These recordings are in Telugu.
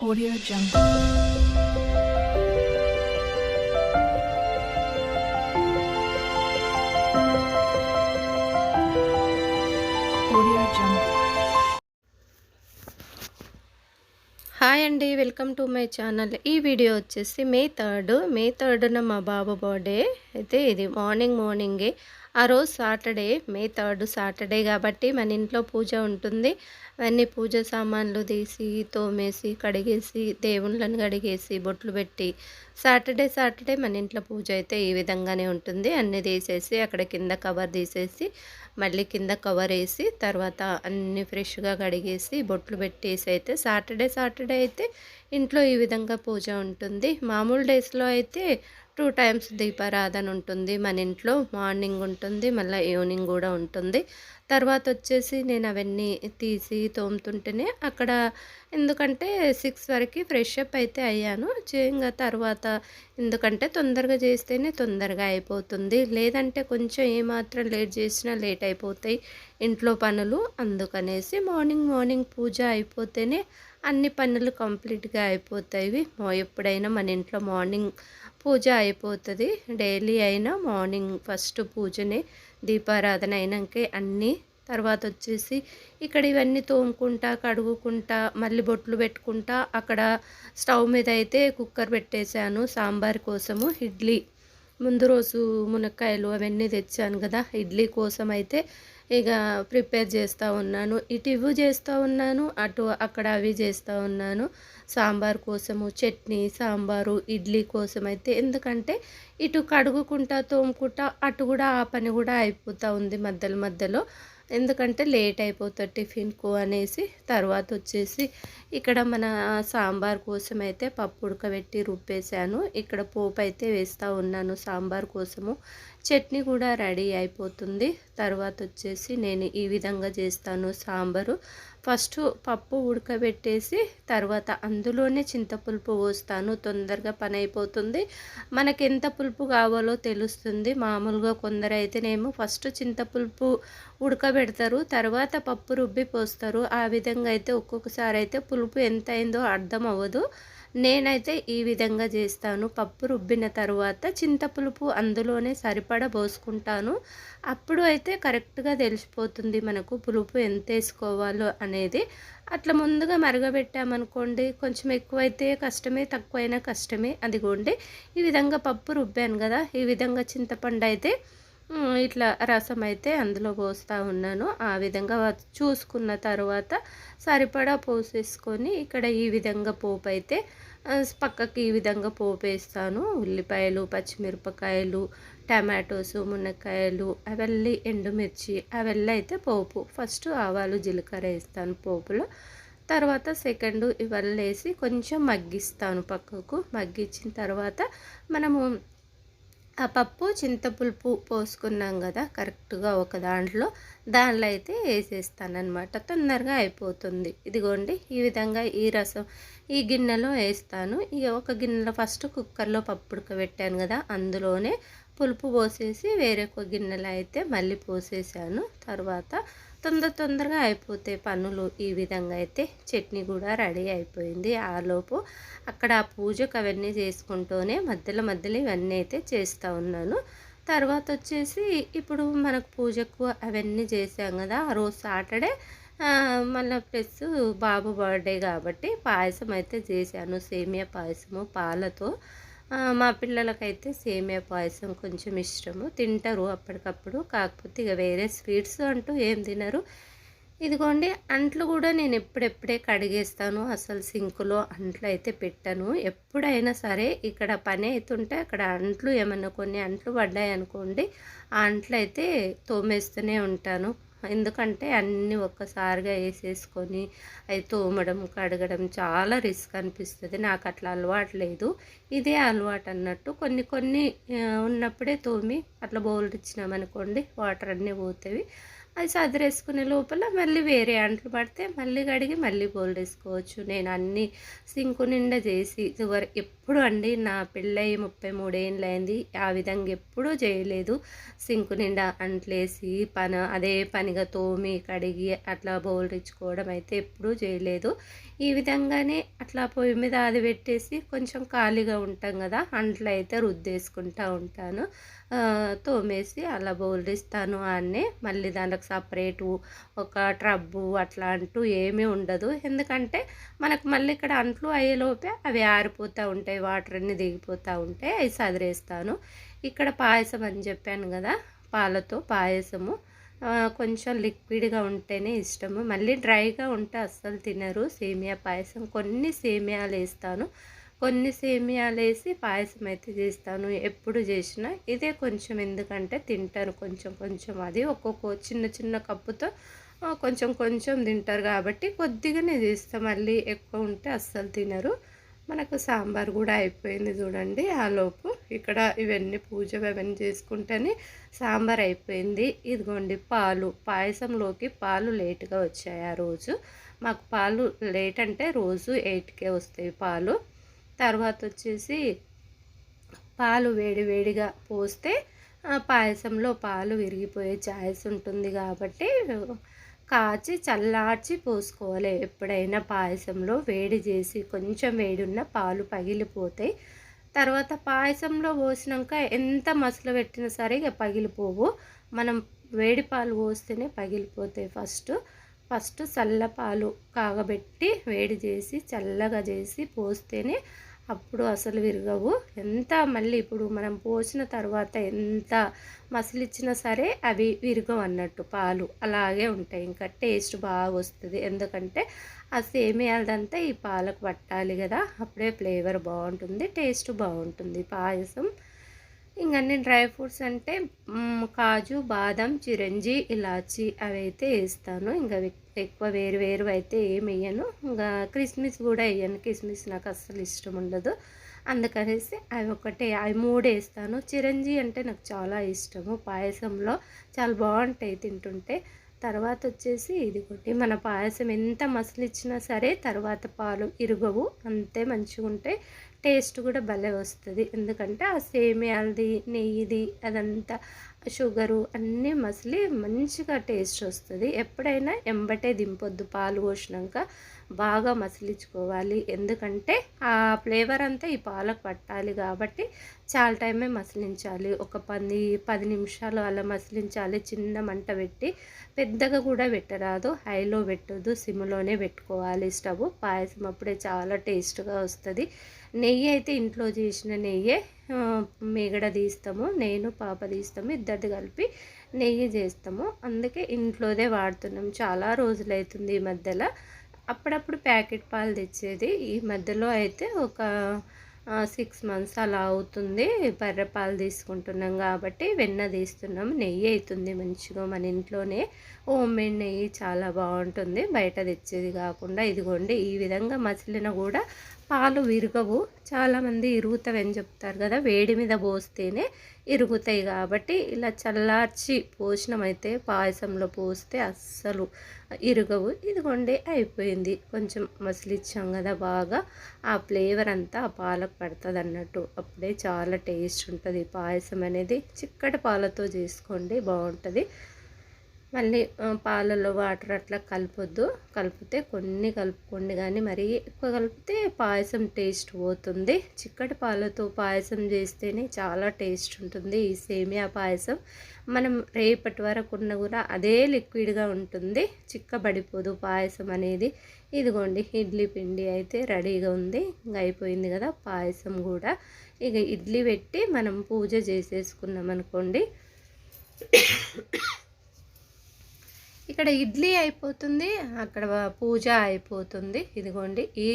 Audio Jungle. Audio Jungle. Hi అండి వెల్కమ్ టు మై ఛానల్ ఈ వీడియో వచ్చేసి మే థర్డ్ మే థర్డ్న మా బాబు బర్త్డే అయితే ఇది మార్నింగ్ మార్నింగే ఆ రోజు సాటర్డే మే థర్డ్ సాటర్డే కాబట్టి మన ఇంట్లో పూజ ఉంటుంది. అవన్నీ పూజ సామాన్లు తీసి తోమేసి కడిగేసి దేవుళ్ళని కడిగేసి బొట్లు పెట్టి సాటర్డే సాటర్డే మన ఇంట్లో పూజ అయితే ఈ విధంగానే ఉంటుంది. అన్నీ తీసేసి అక్కడ కింద కవర్ తీసేసి మళ్ళీ కింద కవర్ వేసి తర్వాత అన్ని ఫ్రెష్గా కడిగేసి బొట్లు పెట్టేసి అయితే సాటర్డే సాటర్డే అయితే ఇంట్లో ఈ విధంగా పూజ ఉంటుంది. మామూలు డేస్లో అయితే టూ టైమ్స్ దీపారాధన ఉంటుంది. మన ఇంట్లో మార్నింగ్ ఉంటుంది మళ్ళీ ఈవినింగ్ కూడా ఉంటుంది. తర్వాత వచ్చేసి నేను అవన్నీ తీసి తోముతుంటేనే అక్కడ ఎందుకంటే సిక్స్ వరకు ఫ్రెష్ అప్ అయితే అయ్యాను. చే- ఇంకా తర్వాత ఎందుకంటే తొందరగా చేస్తేనే తొందరగా అయిపోతుంది. లేదంటే కొంచెం ఏమాత్రం లేట్ చేసినా లేట్ అయిపోతాయి ఇంట్లో పనులు. అందుకనేసి మార్నింగ్ మార్నింగ్ పూజ అయిపోతేనే అన్ని పనులు కంప్లీట్గా అయిపోతాయి. ఎప్పుడైనా మన ఇంట్లో మార్నింగ్ పూజ అయిపోతుంది. డైలీ అయినా మార్నింగ్ ఫస్ట్ పూజనే దీపారాధన అయినాకే అన్నీ తర్వాత వచ్చేసి ఇక్కడ ఇవన్నీ తోముకుంటా కడుగుకుంటా మళ్ళీ బొట్లు పెట్టుకుంటా. అక్కడ స్టవ్ మీద అయితే కుక్కర్ పెట్టేశాను సాంబార్ కోసము ఇడ్లీ. ముందు రోజు మునక్కాయలు అవన్నీ తెచ్చాను కదా ఇడ్లీ కోసం అయితే ఇక ప్రిపేర్ చేస్తూ ఉన్నాను. ఇటు ఇవి చేస్తూ ఉన్నాను అటు అక్కడ అవి చేస్తూ ఉన్నాను. సాంబార్ కోసము చట్నీ సాంబారు ఇడ్లీ కోసం అయితే. ఎందుకంటే ఇటు కడుగుకుంటా తోముకుంటా అటు కూడా ఆ పని కూడా అయిపోతూ ఉంది మధ్యలో మధ్యలో. ఎందుకంటే లేట్ అయిపోతుంది టిఫిన్కు అనేసి తర్వాత వచ్చేసి ఇక్కడ మన సాంబార్ కోసం అయితే పప్పు ఉడకబెట్టి రుబ్బేశాను. ఇక్కడ పోపు అయితే వేస్తూ ఉన్నాను సాంబార్ కోసము. చట్నీ కూడా రెడీ అయిపోతుంది. తర్వాత వచ్చేసి నేను ఈ విధంగా చేస్తాను సాంబారు. ఫస్ట్ పప్పు ఉడకబెట్టేసి తర్వాత అందులోనే చింతపులుపు పోస్తాను. తొందరగా పని అయిపోతుంది మనకి ఎంత పులుపు కావాలో తెలుస్తుంది. మామూలుగా కొందరు అయితేనేమో ఫస్ట్ చింతపులుపు ఉడకబెడతారు తర్వాత పప్పు రుబ్బి పోస్తారు. ఆ విధంగా అయితే ఒక్కొక్కసారి అయితే పులుపు ఎంత అయిందో అర్థం అవ్వదు నేనైతే ఈ విధంగా చేస్తాను. పప్పు రుబ్బిన తర్వాత చింతపులుపు అందులోనే సరిపడ పోసుకుంటాను. అప్పుడు అయితే కరెక్ట్గా తెలిసిపోతుంది మనకు పులుపు ఎంత వేసుకోవాలో అనేది. అట్లా ముందుగా మరగబెట్టామనుకోండి కొంచెం ఎక్కువైతే కష్టమే తక్కువైనా కష్టమే. అదిగోండి ఈ విధంగా పప్పు రుబ్బాను కదా. ఈ విధంగా చింతపండు అయితే ఇట్లా రసం అయితే అందులో పోస్తూ ఉన్నాను. ఆ విధంగా చూసుకున్న తర్వాత సరిపడా పోసేసుకొని ఇక్కడ ఈ విధంగా పోపు అయితే పక్కకి ఈ విధంగా పోపు వేస్తాను ఉల్లిపాయలు పచ్చిమిరపకాయలు టమాటోస్ మునక్కాయలు అవెల్లి ఎండుమిర్చి అవన్నీ అయితే పోపు. ఫస్ట్ ఆవాలు జీలకర్ర వేస్తాను పోపులో. తర్వాత సెకండ్ ఇవన్నీ వేసి కొంచెం మగ్గిస్తాను పక్కకు. మగ్గించిన తర్వాత మనము ఆ పప్పు చింతపులుపు పోసుకున్నాం కదా కరెక్ట్గా ఒక దాంట్లో. దానిలో అయితే వేసేస్తానమాట తొందరగా అయిపోతుంది. ఇదిగోండి ఈ విధంగా ఈ రసం ఈ గిన్నెలో వేస్తాను. ఇక ఒక గిన్నెలో ఫస్ట్ కుక్కర్లో పప్పు ఉడకబెట్టాను కదా అందులోనే పులుపు పోసేసి వేరే ఒక గిన్నెలో అయితే మళ్ళీ పోసేసాను. తర్వాత తొందర తొందరగా అయిపోతాయి పనులు ఈ విధంగా అయితే చట్నీ కూడా రెడీ అయిపోయింది. ఆలోపు అక్కడ ఆ పూజకు అవన్నీ చేసుకుంటూనే మధ్యలో మధ్యలో ఇవన్నీ అయితే చేస్తూ ఉన్నాను. తర్వాత వచ్చేసి ఇప్పుడు మనకు పూజకు అవన్నీ చేసాం కదా ఆ రోజు సాటర్డే మళ్ళీ ప్లస్ బాబు బర్త్డే కాబట్టి పాయసం అయితే చేశాను. సేమియా పాయసము పాలతో మా పిల్లలకైతే సేమియా పాయసం కొంచెం ఇష్టము. తింటారు అప్పటికప్పుడు. కాకపోతే ఇక వేరే స్వీట్స్ అంటూ ఏం తినరు. ఇదిగోండి అంట్లు కూడా నేను ఎప్పుడెప్పుడే కడిగేస్తాను. అసలు సింకులో అంట్లు అయితే పెట్టాను. ఎప్పుడైనా సరే ఇక్కడ పని అవుతుంటే అక్కడ అంట్లు ఏమన్నా కొన్ని అంట్లు పడ్డాయి అనుకోండి ఆ అంట్లు అయితే తోమేస్తూనే ఉంటాను. ఎందుకంటే అన్నీ ఒక్కసారిగా వేసేసుకొని అవి తోమడం కడగడం చాలా రిస్క్ అనిపిస్తుంది. నాకు అట్లా అలవాటు లేదు. ఇదే అలవాటు అన్నట్టు కొన్ని కొన్ని ఉన్నప్పుడే తోమి అట్లా బౌల్ ఇచ్చినామనుకోండి వాటర్ అన్నీ పోతాయి అది సదిరేసుకునే లోపల మళ్ళీ వేరే అంట్లు పడితే మళ్ళీ కడిగి మళ్ళీ బౌల్ వేసుకోవచ్చు నేను అన్ని సింకు నిండా చేసి చివరి ఎప్పుడు అండి నా పెళ్ళయి ముప్పై మూడేళ్ళు అయింది. ఆ విధంగా ఎప్పుడూ చేయలేదు. సింకు నిండా అంట్లేసి పని అదే పనిగా తోమి కడిగి అట్లా బౌల్ ఇచ్చుకోవడం అయితే ఎప్పుడూ చేయలేదు. ఈ విధంగానే అట్లా పొయ్యి మీద అది పెట్టేసి కొంచెం ఖాళీగా ఉంటాం కదా అంట్లో అయితే రుద్దేసుకుంటూ ఉంటాను. తోమేసి అలా బౌల్డిస్తాను అన్నే. మళ్ళీ దానికి సపరేటు ఒక ట్రబ్బు అట్లా అంటూ ఏమీ ఉండదు. ఎందుకంటే మనకు మళ్ళీ ఇక్కడ అంట్లు అయ్యేలోపే అవి ఆరిపోతూ ఉంటాయి వాటర్ అన్నీ దిగిపోతూ ఉంటాయి అవి సదిరేస్తాను. ఇక్కడ పాయసం అని చెప్పాను కదా పాలతో పాయసము. కొంచెం లిక్విడ్గా ఉంటేనే ఇష్టము. మళ్ళీ డ్రైగా ఉంటే అస్సలు తినరు. సేమియా పాయసం కొన్ని సేమియాలు వేస్తాను. కొన్ని సేమియాలు వేసి పాయసం అయితే చేస్తాను ఎప్పుడు చేసినా. ఇదే కొంచెం ఎందుకంటే తింటారు కొంచెం కొంచెం అది. ఒక్కొక్క చిన్న చిన్న కప్పుతో కొంచెం కొంచెం తింటారు కాబట్టి కొద్దిగానే చేస్తాం. మళ్ళీ ఎక్కువ ఉంటే అస్సలు తినరు. మనకు సాంబార్ కూడా అయిపోయింది చూడండి ఆ లోపు. ఇక్కడ ఇవన్నీ పూజ అవన్నీ చేసుకుంటేనే సాంబార్ అయిపోయింది. ఇదిగోండి పాలు. పాయసంలోకి పాలు లేట్గా వచ్చాయి ఆ రోజు. మాకు పాలు లేట్ అంటే రోజు ఎయిట్కే వస్తాయి పాలు. తర్వాత వచ్చేసి పాలు వేడి వేడిగా పోస్తే ఆ పాయసంలో పాలు విరిగిపోయే ఛాయిస్ ఉంటుంది కాబట్టి కాచి చల్లార్చి పోసుకోవాలి. ఎప్పుడైనా పాయసంలో వేడి చేసి కొంచెం వేడి ఉన్న పాలు పగిలిపోతాయి. తర్వాత పాయసంలో పోసినాక ఎంత మసలు పెట్టినా సరే ఇక పగిలిపోవు. మనం వేడి పాలు పోస్తేనే పగిలిపోతాయి ఫస్ట్. ఫస్ట్ చల్ల పాలు కాగబెట్టి వేడి చేసి చల్లగా చేసి పోస్తేనే అప్పుడు అసలు విరగవు. ఎంత మళ్ళీ ఇప్పుడు మనం పోసిన తర్వాత ఎంత మసిలిచ్చినా సరే అవి విరగవు అన్నట్టు పాలు. అలాగే ఉంటాయి. ఇంకా టేస్ట్ బాగా వస్తుంది ఎందుకంటే ఆ సేమియాలదంతా ఈ పాలకు పట్టాలి కదా. అప్పుడే ఫ్లేవర్ బాగుంటుంది టేస్ట్ బాగుంటుంది. పాయసం. ఇంకన్నీ డ్రై ఫ్రూట్స్ అంటే కాజు బాదం చిరంజి ఇలాచి అవి అయితే వేస్తాను. ఇంకా ఎక్కువ వేరు వేరు అయితే ఏమి వేయను. ఇంకా కిస్మిస్ కూడా వేయను. కిస్మిస్ నాకు అస్సలు ఇష్టం ఉండదు. అందుకనేసి అవి ఒకటే అవి మూడు వేస్తాను. చిరంజీవి అంటే నాకు చాలా ఇష్టము. పాయసంలో చాలా బాగుంటాయి తింటుంటే. తర్వాత వచ్చేసి ఇది ఒకటి మన పాయసం ఎంత మసలిచ్చినా సరే తర్వాత పాలు ఇరుగవు. అంతే మంచిగా ఉంటాయి టేస్ట్ కూడా భలే వస్తుంది. ఎందుకంటే ఆ సేమియాలది నెయ్యిది అదంతా షుగరు అన్నీ మసిలి మంచిగా టేస్ట్ వస్తుంది. ఎప్పుడైనా ఎంబటే దింపొద్దు పాలు పోసినాక బాగా మసిలించుకోవాలి. ఎందుకంటే ఆ ఫ్లేవర్ అంతా ఈ పాలకు పట్టాలి కాబట్టి చాలా టైమే మసిలించాలి. ఒక పది పది నిమిషాలు అలా మసిలించాలి. చిన్న మంట పెట్టి పెద్దగా కూడా పెట్టరాదు. హైలో పెట్టొద్దు. సిమ్లోనే పెట్టుకోవాలి. స్టవ్ పాయసం అప్పుడే చాలా టేస్ట్గా వస్తుంది. నెయ్యి అయితే ఇంట్లో చేసిన నెయ్యే మిగడ మీగడ తీస్తాము నేను పాప తీస్తాము ఇద్దరిది కలిపి నెయ్యి చేస్తాము. అందుకే ఇంట్లోదే వాడుతున్నాం. చాలా రోజులైతుంది ఈ మధ్యలో. అప్పుడప్పుడు ప్యాకెట్ పాలు తెచ్చేది. ఈ మధ్యలో అయితే ఒక సిక్స్ మంత్స్ అలా అవుతుంది. బర్రె పాలు తీసుకుంటున్నాం కాబట్టి వెన్న తీస్తున్నాం. నెయ్యి అవుతుంది మంచిగా మన ఇంట్లోనే. హోమ్ మేడ్ నెయ్యి చాలా బాగుంటుంది. బయట తెచ్చేది కాకుండా ఇదిగోండి ఈ విధంగా మసిలిన కూడా పాలు విరగవు. చాలామంది ఇరుగుతావని చెప్తారు కదా వేడి మీద పోస్తేనే ఇరుగుతాయి కాబట్టి ఇలా చల్లార్చి పోషణమైతే పాయసంలో పోస్తే అస్సలు ఇరగవు. ఇదిగోండి అయిపోయింది. కొంచెం మసిలిచ్చాం కదా బాగా ఆ ఫ్లేవర్ అంతా ఆ పాలకు పడుతుంది అన్నట్టు. అప్పుడే చాలా టేస్ట్ ఉంటుంది. పాయసం అనేది చిక్కటి పాలతో చేసుకోండి బాగుంటుంది. మళ్ళీ పాలలో వాటర్ అట్లా కలపొద్దు. కలిపితే కొన్ని కలుపుకోండి కానీ మరీ ఎక్కువ కలిపితే పాయసం టేస్ట్ పోతుంది. చిక్కటి పాలతో పాయసం చేస్తేనే చాలా టేస్ట్ ఉంటుంది. ఈ సేమియా పాయసం మనం రేపటి వరకు ఉన్న కూడా అదే లిక్విడ్గా ఉంటుంది. చిక్కబడిపోదు పాయసం అనేది. ఇదిగోండి ఇడ్లీ పిండి అయితే రెడీగా ఉంది. ఇంకా అయిపోయింది కదా పాయసం కూడా. ఇక ఇడ్లీ పెట్టి మనం పూజ చేసేసుకున్నాం అనుకోండి ఇక్కడ ఇడ్లీ అయిపోతుంది అక్కడ పూజ అయిపోతుంది. ఇదిగోండి ఈ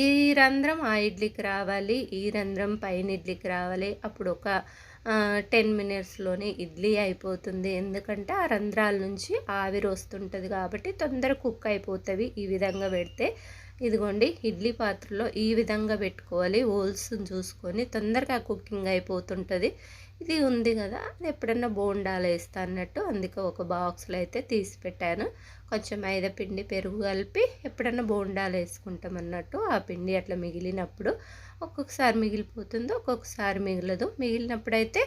ఈ రంధ్రం ఆ ఇడ్లీకి రావాలి ఈ రంధ్రం పైన ఇడ్లీకి రావాలి. అప్పుడు ఒక టెన్ మినిట్స్లోనే ఇడ్లీ అయిపోతుంది. ఎందుకంటే ఆ రంధ్రాల నుంచి ఆవిరి వస్తుంటుంది కాబట్టి తొందర కుక్ అయిపోతుంది ఈ విధంగా పెడితే. ఇదిగోండి ఇడ్లీ పాత్రలో ఈ విధంగా పెట్టుకోవాలి. హోల్స్ చూసుకొని తొందరగా కుకింగ్ అయిపోతుంటుంది. ఇది ఉంది కదా అది ఎప్పుడన్నా బోండాలు వేస్తా అన్నట్టు అందుకే ఒక బాక్స్లో అయితే తీసి పెట్టాను. కొంచెం మైదా పిండి పెరుగు కలిపి ఎప్పుడన్నా బోండాలు వేసుకుంటాం అన్నట్టు ఆ పిండి అట్లా మిగిలినప్పుడు ఒక్కొక్కసారి మిగిలిపోతుంది ఒక్కొక్కసారి మిగలదు. మిగిలినప్పుడైతే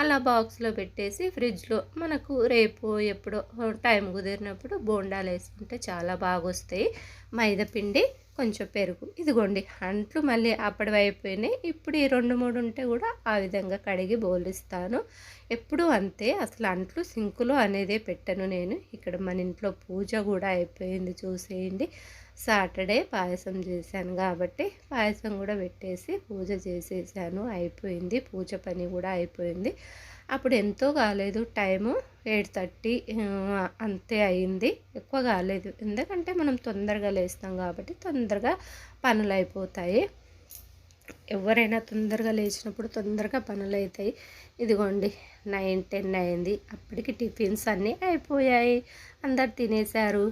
అలా బాక్స్లో పెట్టేసి ఫ్రిడ్జ్లో మనకు రేపు ఎప్పుడో టైం కుదిరినప్పుడు బోండాలు వేసుకుంటే చాలా బాగా వస్తాయి మైదాపిండి కొంచెం పెరుగు. ఇదిగోండి అంట్లు మళ్ళీ అప్పటివి అయిపోయినాయి. ఇప్పుడు ఈ రెండు మూడు ఉంటే కూడా ఆ విధంగా కడిగి బోలిస్తాను. ఎప్పుడూ అంతే అసలు అంట్లు సింకులో అనేదే పెట్టను నేను. ఇక్కడ మన ఇంట్లో పూజ కూడా అయిపోయింది చూసేయండి. సాటర్డే పాయసం చేశాను కాబట్టి పాయసం కూడా పెట్టేసి పూజ చేసేసాను. అయిపోయింది. పూజ పని కూడా అయిపోయింది. అప్పుడు ఎంతో కాలేదు. టైము ఎయిట్ థర్టీ అంతే అయింది. ఎక్కువ కాలేదు. ఎందుకంటే మనం తొందరగా లేస్తాం కాబట్టి తొందరగా పనులు అయిపోతాయి. ఎవరైనా తొందరగా లేచినప్పుడు తొందరగా పనులు అవుతాయి. ఇదిగోండి నైన్ టెన్ అయింది. అప్పటికి టిఫిన్స్ అన్నీ అయిపోయాయి. అందరు తినేశారు.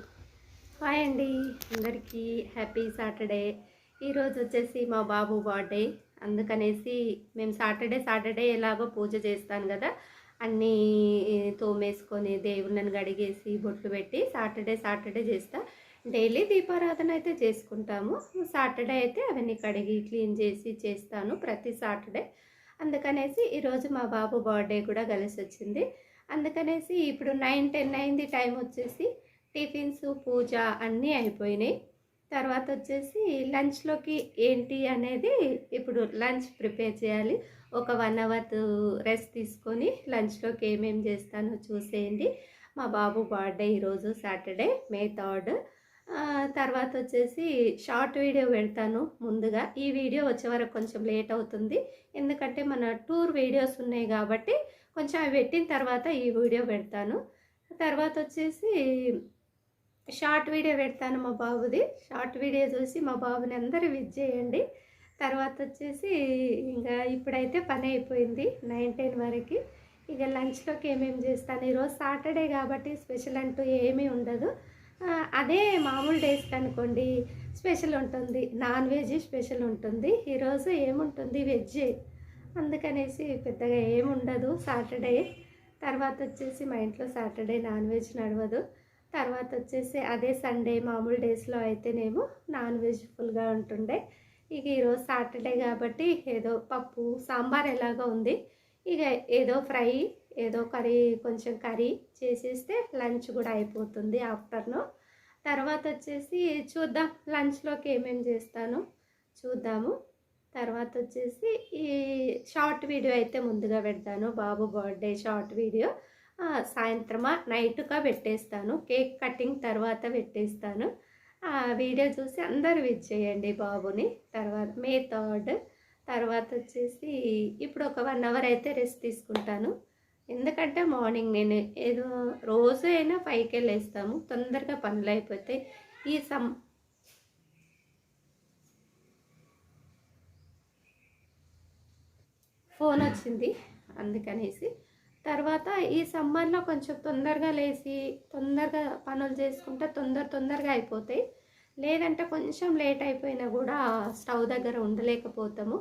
హాయ్ అండి అందరికీ హ్యాపీ సాటర్డే. ఈరోజు వచ్చేసి మా బాబు బర్త్డే. అందుకనేసి మేము సాటర్డే సాటర్డే ఎలాగో పూజ చేస్తాను కదా అన్నీ తోమేసుకొని దేవుళ్ళని గడిగేసి బొట్లు పెట్టి సాటర్డే సాటర్డే చేస్తా. డైలీ దీపారాధన అయితే చేసుకుంటాము. సాటర్డే అయితే అవన్నీ కడిగి క్లీన్ చేసి చేస్తాను ప్రతి సాటర్డే. అందుకనేసి ఈరోజు మా బాబు బర్త్డే కూడా కలిసి వచ్చింది. అందుకనేసి ఇప్పుడు నైన్ టెన్ అయింది టైం వచ్చేసి టిఫిన్స్ పూజ అన్నీ అయిపోయినాయి. తర్వాత వచ్చేసి లంచ్లోకి ఏంటి అనేది ఇప్పుడు లంచ్ ప్రిపేర్ చేయాలి. ఒక వన్ అవర్ రెస్ట్ తీసుకొని లంచ్లోకి ఏమేమి చేస్తానో చూసేయండి. మా బాబు బర్త్డే ఈరోజు సాటర్డే మే థర్డ్. తర్వాత వచ్చేసి షార్ట్ వీడియో పెడతాను ముందుగా. ఈ వీడియో వచ్చే వరకు కొంచెం లేట్ అవుతుంది. ఎందుకంటే మన టూర్ వీడియోస్ ఉన్నాయి కాబట్టి కొంచెం అవి పెట్టిన తర్వాత ఈ వీడియో పెడతాను. తర్వాత వచ్చేసి షార్ట్ వీడియో పెడతాను మా బాబుది. షార్ట్ వీడియో చూసి మా బాబుని అందరూ విజ్ చేయండి. తర్వాత వచ్చేసి ఇంకా ఇప్పుడైతే పని అయిపోయింది నైన్ టెన్ వరకు. ఇక లంచ్లోకి ఏమేమి చేస్తాను? ఈరోజు సాటర్డే కాబట్టి స్పెషల్ అంటూ ఏమీ ఉండదు. అదే మామూలు డేస్ అనుకోండి. స్పెషల్ ఉంటుంది నాన్ వెజ్ స్పెషల్ ఉంటుంది. ఈరోజు ఏముంటుంది? వెజ్. అందుకనేసి పెద్దగా ఏముండదు సాటర్డే. తర్వాత వచ్చేసి మా ఇంట్లో సాటర్డే నాన్ వెజ్ నడవదు. తర్వాత వచ్చేసి అదే సండే మామూలు డేస్లో అయితేనేమో నాన్ వెజ్ ఫుల్గా ఉంటుండే. ఇక ఈరోజు సాటర్డే కాబట్టి ఏదో పప్పు సాంబార్ ఎలాగో ఉంది. ఇక ఏదో ఫ్రై ఏదో కర్రీ కొంచెం కర్రీ చేసేస్తే లంచ్ కూడా అయిపోతుంది ఆఫ్టర్నూన్. తర్వాత వచ్చేసి చూద్దాం లంచ్లోకి ఏమేమి చేస్తాను చూద్దాము. తర్వాత వచ్చేసి ఈ షార్ట్ వీడియో అయితే ముందుగా పెడతాను. బాబు బర్త్డే షార్ట్ వీడియో. సాయంత్రమా? నైట్గా పెట్టేస్తాను. కేక్ కటింగ్ తర్వాత పెట్టేస్తాను. ఆ వీడియో చూసి అందరూ విజ్ చేయండి బాబుని. తర్వాత మే థర్డ్. తర్వాత వచ్చేసి ఇప్పుడు ఒక వన్ అవర్ అయితే రెస్ట్ తీసుకుంటాను. ఎందుకంటే మార్నింగ్ నేను ఏదో రోజు అయినా పైకి వెళ్ళేస్తాము. తొందరగా పనులు అయిపోతాయి. ఈ సమ్ ఫోన్ వచ్చింది అందుకనేసి తర్వాత ఈ సమ్మర్లో కొంచెం తొందరగా లేచి తొందరగా పనులు చేసుకుంటే తొందర తొందరగా అయిపోతాయి. లేదంటే కొంచెం లేట్ అయిపోయినా కూడా స్టవ్ దగ్గర ఉండలేకపోతాము.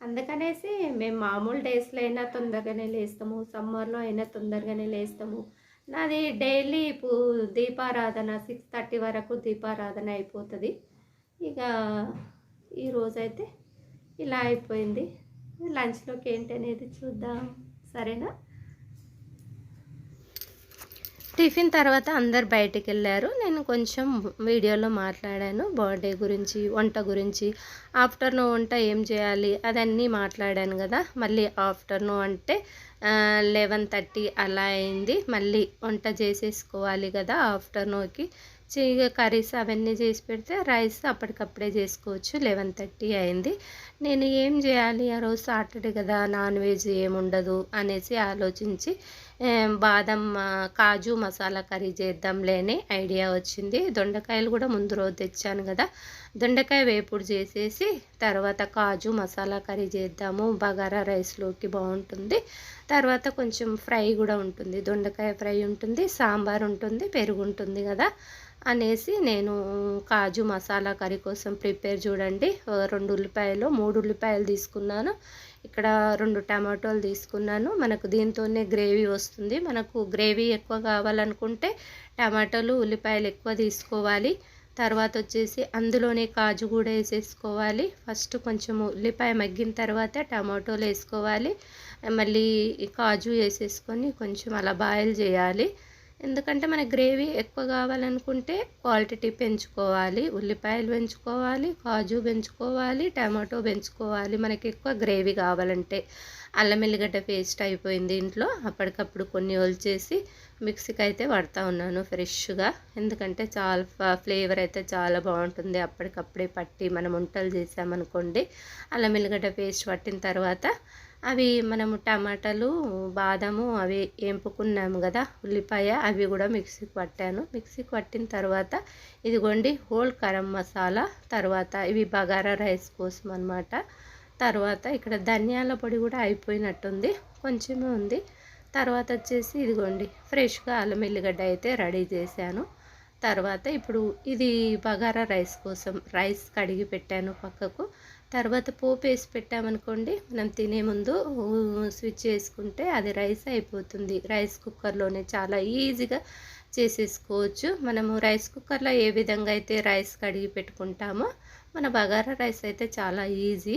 అందుకనేసి మేము మామూలు డేస్లో అయినా తొందరగానే లేస్తాము సమ్మర్లో అయినా తొందరగానే లేస్తాము. నాది డైలీ ఇప్పుడు దీపారాధన సిక్స్ థర్టీ వరకు దీపారాధన అయిపోతుంది. ఇక ఈరోజైతే ఇలా అయిపోయింది. లంచ్లోకి ఏంటి అనేది చూద్దాం. సరేనా? టిఫిన్ తర్వాత అందరు బయటికి వెళ్ళారు నేను కొంచెం వీడియోలో మాట్లాడాను. బర్త్డే గురించి వంట గురించి ఆఫ్టర్నూన్ వంట ఏం చేయాలి అదన్నీ మాట్లాడాను కదా. మళ్ళీ ఆఫ్టర్నూన్ అంటే లెవెన్ థర్టీ అలా అయింది. మళ్ళీ వంట చేసేసుకోవాలి కదా ఆఫ్టర్నూన్కి. కర్రీస్ అవన్నీ చేసి పెడితే రైస్ అప్పటికప్పుడే చేసుకోవచ్చు. లెవెన్ థర్టీ అయింది. నేను ఏం చేయాలి? ఆ రోజు సాటర్డే కదా నాన్ వెజ్ ఏముండదు అనేసి ఆలోచించి బాదం కాజు మసాలా కర్రీ చేద్దాంలే అని ఐడియా వచ్చింది. దొండకాయలు కూడా ముందు రోజు తెచ్చాను కదా. దొండకాయ వేపుడు చేసేసి తర్వాత కాజు మసాలా కర్రీ చేద్దాము. బగారా రైస్లోకి బాగుంటుంది. తర్వాత కొంచెం ఫ్రై కూడా ఉంటుంది. దొండకాయ ఫ్రై ఉంటుంది సాంబార్ ఉంటుంది పెరుగు ఉంటుంది కదా. అనేసి నేను కాజు మసాలా కర్రీ కోసం ప్రిపేర్ చూడండి. రెండు ఉల్లిపాయలు మూడు ఉల్లిపాయలు తీసుకున్నాను. ఇక్కడ రెండు టమాటోలు తీసుకున్నాను. మనకు దీంతోనే గ్రేవీ వస్తుంది. మనకు గ్రేవీ ఎక్కువ కావాలనుకుంటే టమాటోలు ఉల్లిపాయలు ఎక్కువ తీసుకోవాలి. తర్వాత వచ్చేసి అందులోనే కాజు కూడా వేసేసుకోవాలి. ఫస్ట్ కొంచెం ఉల్లిపాయ మగ్గిన తర్వాత టమాటోలు వేసుకోవాలి. మళ్ళీ కాజు వేసేసుకొని కొంచెం అలా బాయిల్ చేయాలి. ఎందుకంటే మన గ్రేవీ ఎక్కువ కావాలనుకుంటే క్వాలిటీ పెంచుకోవాలి. ఉల్లిపాయలు పెంచుకోవాలి కాజు పెంచుకోవాలి టమాటో పెంచుకోవాలి. మనకి ఎక్కువ గ్రేవీ కావాలంటే అల్లం ఎల్లిగడ్డ పేస్ట్ అయిపోయింది ఇంట్లో. అప్పటికప్పుడు కొన్ని ఒలిచేసి మిక్సీకి అయితే పడతా ఉన్నాను ఫ్రెష్గా. ఎందుకంటే చాలా ఫ్లేవర్ అయితే చాలా బాగుంటుంది. అప్పటికప్పుడే పట్టి మనం వంటలు చేసామనుకోండి అల్లం ఎల్లిగడ్డ పేస్ట్ పట్టిన తర్వాత అవి మనము టమాటాలు బాదము అవి ఎంపుకున్నాము కదా ఉల్లిపాయ అవి కూడా మిక్సీకి పట్టాను. మిక్సీకి పట్టిన తర్వాత ఇదిగోండి హోల్ కరం మసాలా తర్వాత ఇవి బగారా రైస్ కోసం అనమాట తర్వాత ఇక్కడ ధనియాల పొడి కూడా అయిపోయినట్టుంది కొంచెమే ఉంది. తర్వాత వచ్చేసి ఇదిగోండి ఫ్రెష్గా అల్లం ఎల్లిగడ్డ అయితే రెడీ చేశాను. తర్వాత ఇప్పుడు ఇది బగారా రైస్ కోసం రైస్ కడిగి పెట్టాను పక్కకు. తర్వాత పోపు వేసి పెట్టామనుకోండి మనం తినే ముందు స్విచ్ చేసుకుంటే అది రైస్ అయిపోతుంది. రైస్ కుక్కర్లోనే చాలా ఈజీగా చేసేసుకోవచ్చు. మనము రైస్ కుక్కర్లో ఏ విధంగా అయితే రైస్ కడిగి పెట్టుకుంటామో మన బగారా రైస్ అయితే చాలా ఈజీ.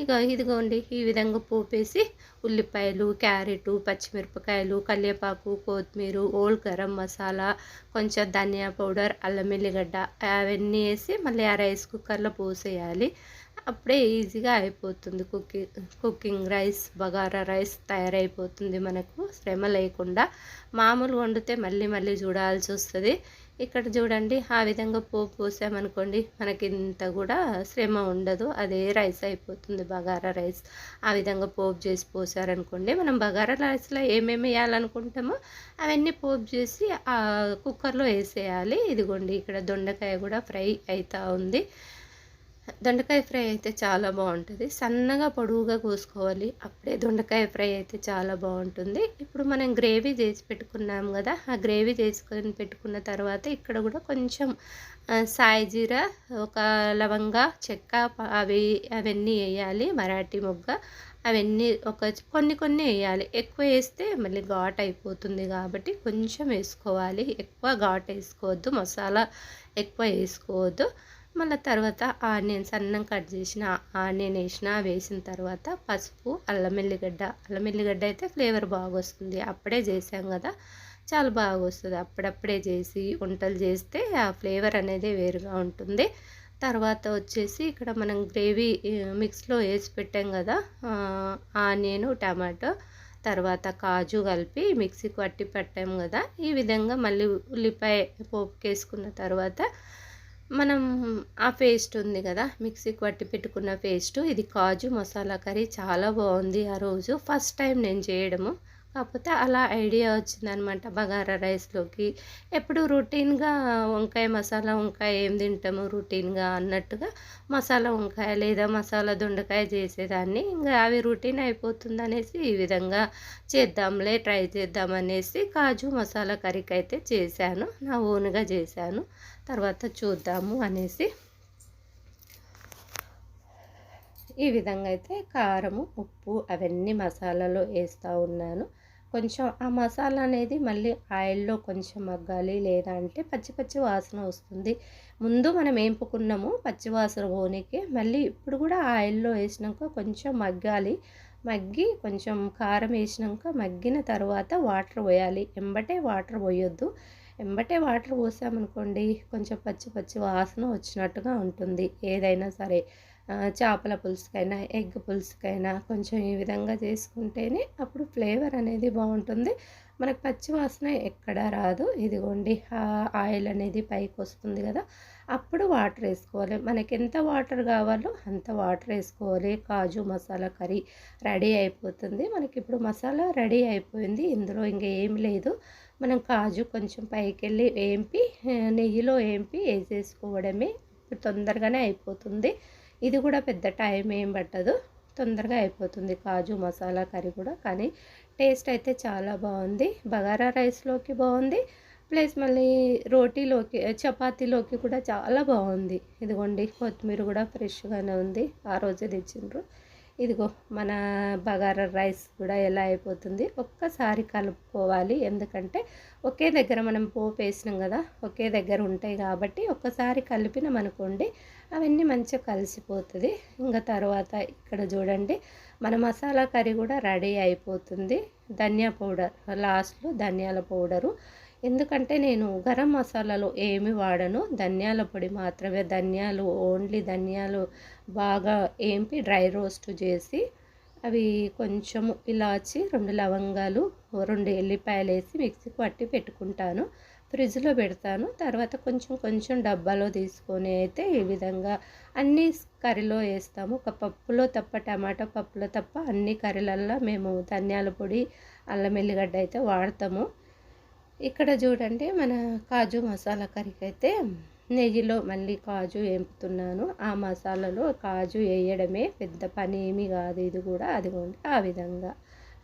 ఇక ఇదిగోండి ఈ విధంగా పోపేసి ఉల్లిపాయలు క్యారెట్ పచ్చిమిరపకాయలు కల్లేపాకు కొత్తిమీర ఓల్ గరం మసాలా కొంచెం ధనియా పౌడర్ అల్లం ఎల్లిగడ్డ అవన్నీ వేసి మళ్ళీ ఆ రైస్ కుక్కర్లో పోసేయాలి. అప్పుడే ఈజీగా అయిపోతుంది cooking cooking rice bagara rice తయారైపోతుంది మనకు. శ్రమ లేకుండా మామూలు వండితే మళ్ళీ మళ్ళీ చూడాల్సి వస్తుంది. ఇక్కడ చూడండి ఆ విధంగా పోపు పోసామనుకోండి మనకి ఇంత కూడా శ్రమ ఉండదు. అదే రైస్ అయిపోతుంది బగారా రైస్. ఆ విధంగా పోపు చేసి పోసారనుకోండి మనం బగారా రైస్లో ఏమేమి వేయాలనుకుంటామో అవన్నీ పోపు చేసి ఆ కుక్కర్లో వేసేయాలి. ఇదిగోండి ఇక్కడ దొండకాయ కూడా ఫ్రై అవుతూ ఉంది. దొండకాయ ఫ్రై అయితే చాలా బాగుంటుంది. సన్నగా పొడువుగా కోసుకోవాలి. అప్పుడే దొండకాయ ఫ్రై అయితే చాలా బాగుంటుంది. ఇప్పుడు మనం గ్రేవీ చేసి పెట్టుకున్నాం కదా ఆ గ్రేవీ చేసుకొని పెట్టుకున్న తర్వాత ఇక్కడ కూడా కొంచెం సాయిజీరా ఒక లవంగా చెక్క అవి అవన్నీ వేయాలి. మరాఠీ మొగ్గ అవన్నీ ఒక కొన్ని కొన్ని వేయాలి. ఎక్కువ వేస్తే మళ్ళీ ఘాట్ అయిపోతుంది కాబట్టి కొంచెం వేసుకోవాలి. ఎక్కువ ఘాట్ వేసుకోవద్దు. మసాలా ఎక్కువ వేసుకోవద్దు. మళ్ళీ తర్వాత ఆనియన్ సన్నం కట్ చేసిన ఆనియన్ వేసిన వేసిన తర్వాత పసుపు అల్లం ఎల్లిగడ్డ. అల్లం ఎల్లిగడ్డ అయితే ఫ్లేవర్ బాగా వస్తుంది అప్పుడే చేసాం కదా. చాలా బాగా వస్తుంది అప్పుడప్పుడే చేసి వంటలు చేస్తే ఆ ఫ్లేవర్ అనేది వేరుగా ఉంటుంది. తర్వాత వచ్చేసి ఇక్కడ మనం గ్రేవీ మిక్స్లో వేసి పెట్టాం కదా ఆనియన్ టమాటో. తర్వాత కాజు కలిపి మిక్సీకి పట్టి పెట్టాము కదా. ఈ విధంగా మళ్ళీ ఉల్లిపాయ పోపుకేసుకున్న తర్వాత మనం ఆ పేస్ట్ ఉంది కదా మిక్సీకి పట్టి పెట్టుకున్న పేస్ట్. ఇది కాజు మసాలా కర్రీ చాలా బాగుంది ఆ రోజు. ఫస్ట్ టైం నేను చేయడము. కాకపోతే అలా ఐడియా వచ్చిందనమాట బగారా రైస్లోకి. ఎప్పుడు రొటీన్గా వంకాయ మసాలా వంకాయ ఏం తింటాము రొటీన్గా అన్నట్టుగా మసాలా వంకాయ లేదా మసాలా దొండకాయ చేసేదాన్ని. ఇంకా అవి రొటీన్ అయిపోతుంది అనేసి ఈ విధంగా చేద్దాంలే ట్రై చేద్దామనేసి కాజు మసాలా కర్రీకి అయితే చేశాను. నా ఓన్గా చేశాను. తర్వాత చూద్దాము అనేసి ఈ విధంగా అయితే కారము ఉప్పు అవన్నీ మసాలాలో వేస్తూ ఉన్నాను. కొంచెం ఆ మసాలా అనేది మళ్ళీ ఆయిల్లో కొంచెం మగ్గాలి లేదా అంటే పచ్చి పచ్చి వాసన వస్తుంది. ముందు మనం ఏంపుకున్నాము పచ్చి వాసన పోనీకి మళ్ళీ ఇప్పుడు కూడా ఆయిల్లో వేసినాక కొంచెం మగ్గాలి. మగ్గి కొంచెం కారం వేసినాక మగ్గిన తర్వాత వాటర్ పోయాలి. ఎంబటే వాటర్ పోయొద్దు. ఎంబటే వాటర్ పోసామనుకోండి కొంచెం పచ్చి పచ్చి వాసన వచ్చినట్టుగా ఉంటుంది. ఏదైనా సరే చేపల పులుసుకైనా ఎగ్ పులుసుకైనా కొంచెం ఈ విధంగా చేసుకుంటేనే అప్పుడు ఫ్లేవర్ అనేది బాగుంటుంది. మనకు పచ్చి వాసన ఎక్కడా రాదు. ఇదిగోండి ఆయిల్ అనేది పైకి వస్తుంది కదా. అప్పుడు వాటర్ వేసుకోవాలి. మనకి ఎంత వాటర్ కావాలో అంత వాటర్ వేసుకోవాలి. కాజు మసాలా కర్రీ రెడీ అయిపోతుంది. మనకి ఇప్పుడు మసాలా రెడీ అయిపోయింది. ఇందులో ఇంకా ఏం లేదు. మనం కాజు కొంచెం పైకి వెళ్ళి ఏంపి నెయ్యిలో వేంపి వేసేసుకోవడమే. తొందరగానే అయిపోతుంది. ఇది కూడా పెద్ద టైం ఏం పట్టదు. తొందరగా అయిపోతుంది కాజు మసాలా కర్రీ కూడా. కానీ టేస్ట్ అయితే చాలా బాగుంది. బగారా రైస్లోకి బాగుంది. ప్లస్ మళ్ళీ రోటీలోకి చపాతీలోకి కూడా చాలా బాగుంది. ఇదిగోండి కొత్తిమీర కూడా ఫ్రెష్గానే ఉంది. ఆ రోజే తెచ్చిండ్రు. ఇదిగో మన బగారా రైస్ కూడా ఎలా అయిపోతుంది. ఒక్కసారి కలుపుకోవాలి. ఎందుకంటే ఒకే దగ్గర మనం పోపు వేసినాం కదా ఒకే దగ్గర ఉంటాయి కాబట్టి ఒక్కసారి కలిపినాం అనుకోండి అవన్నీ మంచిగా కలిసిపోతుంది. ఇంకా తర్వాత ఇక్కడ చూడండి మన మసాలా కర్రీ కూడా రెడీ అయిపోతుంది. ధనియా పౌడర్ లాస్ట్లో ధనియాల పౌడరు. ఎందుకంటే నేను గరం మసాలాలో ఏమి వాడను. ధనియాల పొడి మాత్రమే ధనియాలు ఓన్లీ ధనియాలు బాగా ఏంపి డ్రై రోస్ట్ చేసి అవి కొంచెము ఇలాచి రెండు లవంగాలు రెండు ఎల్లిపాయలు వేసి మిక్సీకి పట్టి పెట్టుకుంటాను. ఫ్రిడ్జ్లో పెడతాను. తర్వాత కొంచెం కొంచెం డబ్బాలో తీసుకొని అయితే ఈ విధంగా అన్ని కర్రీలో వేస్తాము. ఒక పప్పులో తప్ప టమాటా పప్పులో తప్ప అన్ని కర్రీలల్లో మేము ధనియాల పొడి అల్లం ఎల్లిగడ్డ అయితే వాడతాము. ఇక్కడ చూడండి మన కాజు మసాలా కర్రీకి అయితే నెయ్యిలో మళ్ళీ కాజు వేపుతున్నాను. ఆ మసాలాలో కాజు వేయడమే పెద్ద పని ఏమీ కాదు. ఇది కూడా అదిగోండి ఆ విధంగా.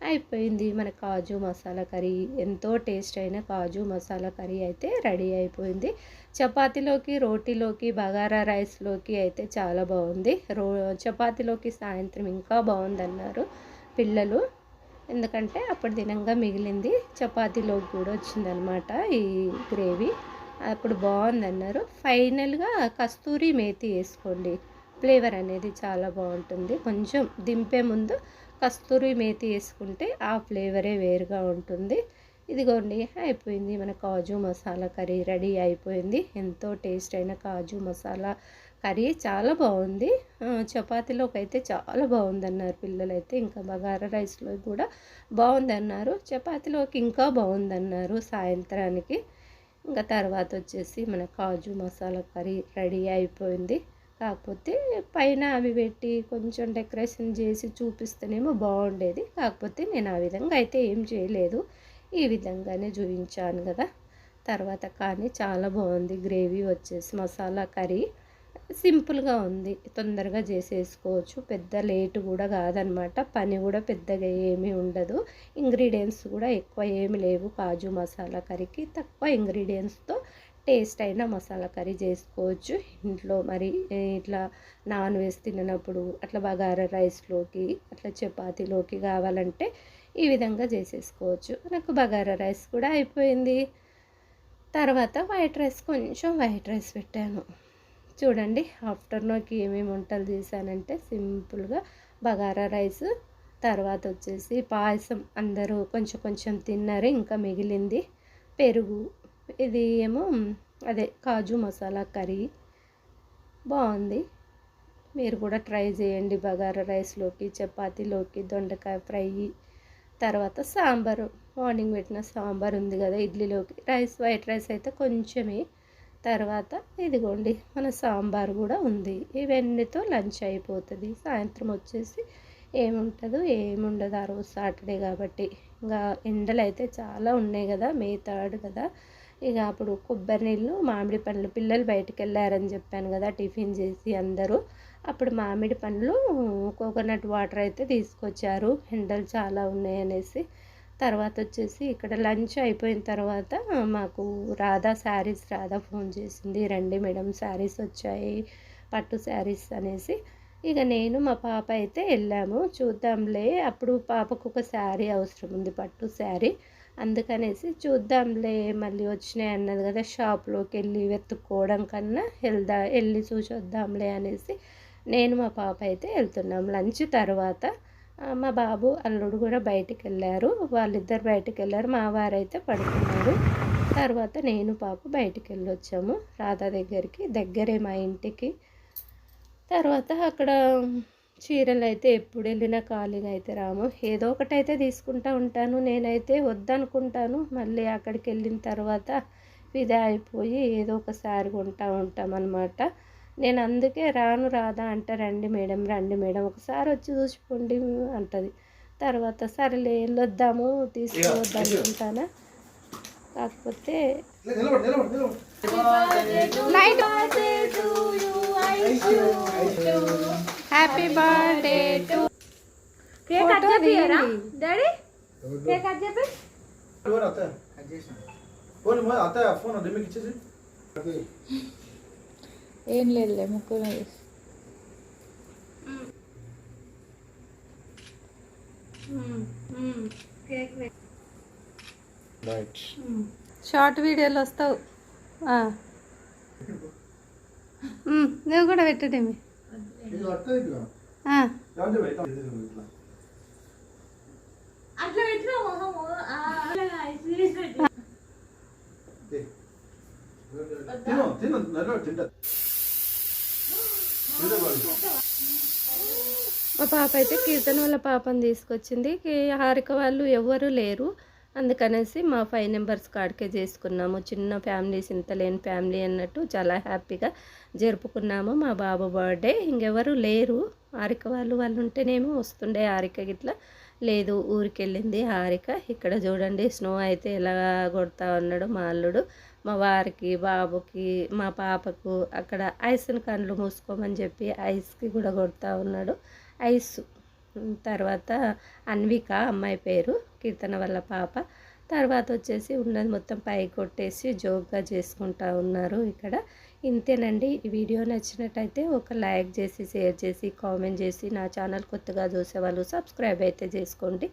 అయిపోయింది. మన కాజు మసాలా కర్రీ ఎంతో టేస్ట్ అయిన కాజు మసాలా కర్రీ అయితే రెడీ అయిపోయింది. చపాతీలోకి రోటీలోకి బగారా రైస్లోకి అయితే చాలా బాగుంది. రో చపాతీలోకి సాయంత్రం ఇంకా బాగుందన్నారు పిల్లలు. ఎందుకంటే అప్పుడు దినంగా మిగిలింది. చపాతీలోకి కూడా వచ్చిందనమాట ఈ గ్రేవీ. అప్పుడు బాగుందన్నారు. ఫైనల్గా కస్తూరి మేతి వేసుకోండి. ఫ్లేవర్ అనేది చాలా బాగుంటుంది. కొంచెం దింపే ముందు కస్తూరి మేతి వేసుకుంటే ఆ ఫ్లేవరే వేరుగా ఉంటుంది. ఇదిగోండి అయిపోయింది మన కాజు మసాలా కర్రీ రెడీ అయిపోయింది. ఎంతో టేస్ట్ అయిన కాజు మసాలా కర్రీ చాలా బాగుంది. చపాతీలోకి అయితే చాలా బాగుందన్నారు పిల్లలైతే ఇంకా బగారా రైస్లో కూడా బాగుందన్నారు. చపాతీలోకి ఇంకా బాగుందన్నారు సాయంత్రానికి. ఇంకా తర్వాత వచ్చేసి మన కాజు మసాలా కర్రీ రెడీ అయిపోయింది. కాకపోతే పైన అవి పెట్టి కొంచెం డెకరేషన్ చేసి చూపిస్తేనేమో బాగుండేది. కాకపోతే నేను ఆ విధంగా అయితే ఏం చేయలేదు. ఈ విధంగానే చూపించాను కదా. తర్వాత కానీ చాలా బాగుంది. గ్రేవీ వచ్చేసి మసాలా కర్రీ. సింపుల్గా ఉంది. తొందరగా చేసేసుకోవచ్చు. పెద్ద లేటు కూడా కాదనమాట. పని కూడా పెద్దగా ఏమీ ఉండదు. ఇంగ్రీడియంట్స్ కూడా ఎక్కువ ఏమి లేవు. కాజు మసాలా కర్రీకి తక్కువ ఇంగ్రీడియంట్స్తో టేస్ట్ అయిన మసాలా కర్రీ చేసుకోవచ్చు. ఇంట్లో మరి ఇట్లా నాన్ వెజ్ తిననప్పుడు అట్లా బగారా రైస్లోకి అట్లా చపాతీలోకి కావాలంటే ఈ విధంగా చేసేసుకోవచ్చు. నాకు బగారా రైస్ కూడా అయిపోయింది. తర్వాత వైట్ రైస్ కొంచెం వైట్ రైస్ పెట్టాను. చూడండి ఆఫ్టర్నూన్కి ఏమేమి వంటలు చేశానంటే సింపుల్గా బగారా రైస్ తర్వాత వచ్చేసి పాయసం. అందరూ కొంచెం కొంచెం తిన్నారు ఇంకా మిగిలింది పెరుగు ఇది ఏమో అదే కాజు మసాలా కర్రీ. బాగుంది. మీరు కూడా ట్రై చేయండి బగారా రైస్లోకి చపాతీలోకి దొండకాయ ఫ్రై. తర్వాత సాంబారు. మార్నింగ్ పెట్టిన సాంబార్ ఉంది కదా ఇడ్లీలోకి. రైస్ వైట్ రైస్ అయితే కొంచెమే. తర్వాత ఇదిగోండి మన సాంబార్ కూడా ఉంది. ఇవన్నీతో లంచ్ అయిపోతుంది. సాయంత్రం వచ్చేసి ఏముంటుందో ఏముండదు ఆ రోజు సాటర్డే కాబట్టి. ఇంకా ఎండలు అయితే చాలా ఉన్నాయి కదా మే థర్డ్ కదా. ఇక అప్పుడు కొబ్బరి నీళ్ళు మామిడి పండ్లు పిల్లలు బయటకు వెళ్ళారని చెప్పాను కదా టిఫిన్ చేసి అందరూ. అప్పుడు మామిడి పండ్లు కోకోనట్ వాటర్ అయితే తీసుకొచ్చారు. ఎండలు చాలా ఉన్నాయి అనేసి. తర్వాత వచ్చేసి ఇక్కడ లంచ్ అయిపోయిన తర్వాత మాకు రాధా శారీస్ రాధా ఫోన్ చేసింది. రండి మేడం శారీస్ వచ్చాయి పట్టు శారీస్ అనేసి. ఇక నేను మా పాప అయితే వెళ్ళాము. చూద్దాంలే అప్పుడు పాపకు ఒక శారీ అవసరం ఉంది పట్టు శారీ. అందుకనేసి చూద్దాంలే మళ్ళీ వచ్చినాయి అన్నది కదా షాప్లోకి వెళ్ళి వెతుక్కోవడం కన్నా వెళ్దా వెళ్ళి చూసొద్దాంలే అనేసి నేను మా పాప అయితే వెళ్తున్నాం. లంచ్ తర్వాత మా బాబు అల్లుడు కూడా బయటికి వెళ్ళారు వాళ్ళిద్దరు బయటికి వెళ్ళారు మా వారైతే పడుకున్నారు. తర్వాత నేను పాప బయటికి వెళ్ళొచ్చాము రాధా దగ్గరికి దగ్గరే మా ఇంటికి. తర్వాత అక్కడ చీరలు అయితే ఎప్పుడు వెళ్ళినా ఖాళీగా అయితే రాము. ఏదో ఒకటి అయితే తీసుకుంటా ఉంటాను. నేనైతే వద్దనుకుంటాను. మళ్ళీ అక్కడికి వెళ్ళిన తర్వాత విదా అయిపోయి ఏదో ఒక శారీ కొంటా ఉంటామన్నమాట. నేను అందుకే రాను రాదా అంటే రండి మేడం రండి మేడం. ఒకసారి వచ్చి చూసిపోండి అంటది. తర్వాత సరేలే వెళ్ళొద్దాము తీసుకోవద్దు అనుకుంటానా కాకపోతే happy birthday to cake cut చేపియరా? Daddy cake cut చేపి? ఎవరు అత్త ఫోన్ మొ- అత్త ఫోన్ రిమిక్ ఇచ్చేసి. ఏం లేదులే ముక్కులో కేక్ రైట్ షార్ట్ వీడియోలు వస్తావు. నువ్వు కూడా పెట్టడేమి అట్లా పెట్టినా మొహము. తిను తిను తింటా మా పాప అయితే కీర్తన వాళ్ళ పాపని తీసుకొచ్చింది. హారిక వాళ్ళు ఎవ్వరూ లేరు. అందుకనేసి మా ఫైవ్ మెంబర్స్ కాడికే చేసుకున్నాము. చిన్న ఫ్యామిలీస్ ఇంత లేని ఫ్యామిలీ అన్నట్టు చాలా హ్యాపీగా జరుపుకున్నాము. మా బాబు బర్త్డే. ఇంకెవరు లేరు. హారిక వాళ్ళు వాళ్ళు ఉంటేనేమో వస్తుండే. హారిక గిట్లా లేదు. ఊరికి వెళ్ళింది హారిక. ఇక్కడ చూడండి స్నో అయితే ఎలా కొడతా ఉన్నాడు మా అల్లుడు. మా వారికి బాబుకి మా పాపకు అక్కడ ఐస్ని కళ్ళు మూసుకోమని చెప్పి ఐస్కి కూడా కొడతా ఉన్నాడు. ఐస్ తర్వాత అన్విక అమ్మాయి పేరు కీర్తన వాళ్ళ పాప. తర్వాత వచ్చేసి ఉన్నది మొత్తం పై కొట్టేసి జోక్గా చేసుకుంటా ఉన్నారు ఇక్కడ. ఇంతేనండి. ఈ వీడియో నచ్చినట్టయితే ఒక లైక్ చేసి షేర్ చేసి కామెంట్ చేసి నా ఛానల్ కొత్తగా చూసేవాళ్ళు సబ్స్క్రైబ్ అయితే చేసుకోండి.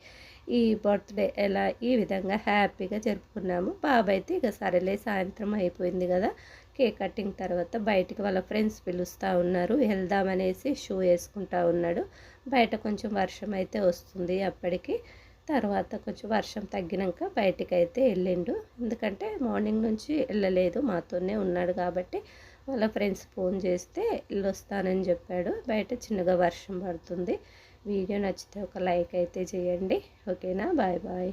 ఈ బర్త్డే ఎలా ఈ విధంగా హ్యాపీగా జరుపుకున్నాము. బాబు అయితే ఇక సరేలే సాయంత్రం అయిపోయింది కదా. కేక్ కటింగ్ తర్వాత బయటికి వాళ్ళ ఫ్రెండ్స్ పిలుస్తూ ఉన్నారు. వెళ్దామనేసి షూ వేసుకుంటా ఉన్నాడు. బయట కొంచెం వర్షం అయితే వస్తుంది అప్పటికి. తర్వాత కొంచెం వర్షం తగ్గినాక బయటికి అయితే వెళ్ళిండు. ఎందుకంటే మార్నింగ్ నుంచి వెళ్ళలేదు. మాతోనే ఉన్నాడు కాబట్టి వాళ్ళ ఫ్రెండ్స్ ఫోన్ చేస్తే వెళ్ళొస్తానని చెప్పాడు. బయట చిన్నగా వర్షం పడుతుంది. వీడియో నచ్చితే ఒక లైక్ అయితే చేయండి. ఓకేనా? Bye bye.